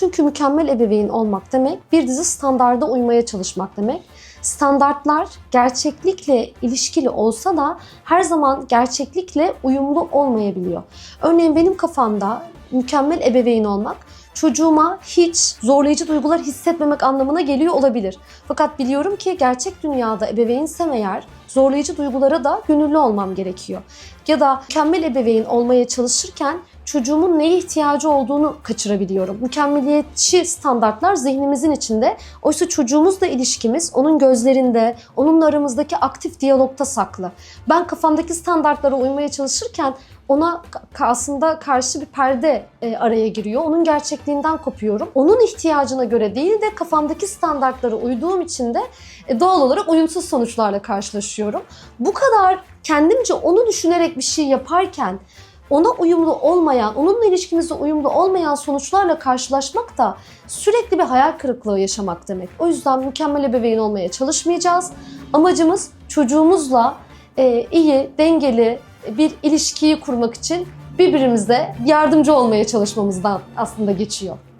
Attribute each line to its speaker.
Speaker 1: Çünkü mükemmel ebeveyn olmak demek bir dizi standarda uymaya çalışmak demek. Standartlar gerçeklikle ilişkili olsa da her zaman gerçeklikle uyumlu olmayabiliyor. Örneğin benim kafamda mükemmel ebeveyn olmak çocuğuma hiç zorlayıcı duygular hissetmemek anlamına geliyor olabilir. Fakat biliyorum ki gerçek dünyada ebeveynsem eğer zorlayıcı duygulara da gönüllü olmam gerekiyor. Ya da mükemmel ebeveyn olmaya çalışırken çocuğumun neye ihtiyacı olduğunu kaçırabiliyorum. Mükemmeliyetçi standartlar zihnimizin içinde. Oysa çocuğumuzla ilişkimiz onun gözlerinde, onunla aramızdaki aktif diyalogta saklı. Ben kafamdaki standartlara uymaya çalışırken ona aslında karşı bir perde e, araya giriyor. Onun gerçekliğinden kopuyorum. Onun ihtiyacına göre değil de kafamdaki standartlara uyduğum için de e, doğal olarak uyumsuz sonuçlarla karşılaşıyorum. Bu kadar kendimce onu düşünerek bir şey yaparken ona uyumlu olmayan, onunla ilişkimizde uyumlu olmayan sonuçlarla karşılaşmak da sürekli bir hayal kırıklığı yaşamak demek. O yüzden mükemmel ebeveyn olmaya çalışmayacağız. Amacımız çocuğumuzla e, iyi, dengeli bir ilişkiyi kurmak için birbirimize yardımcı olmaya çalışmamızdan aslında geçiyor.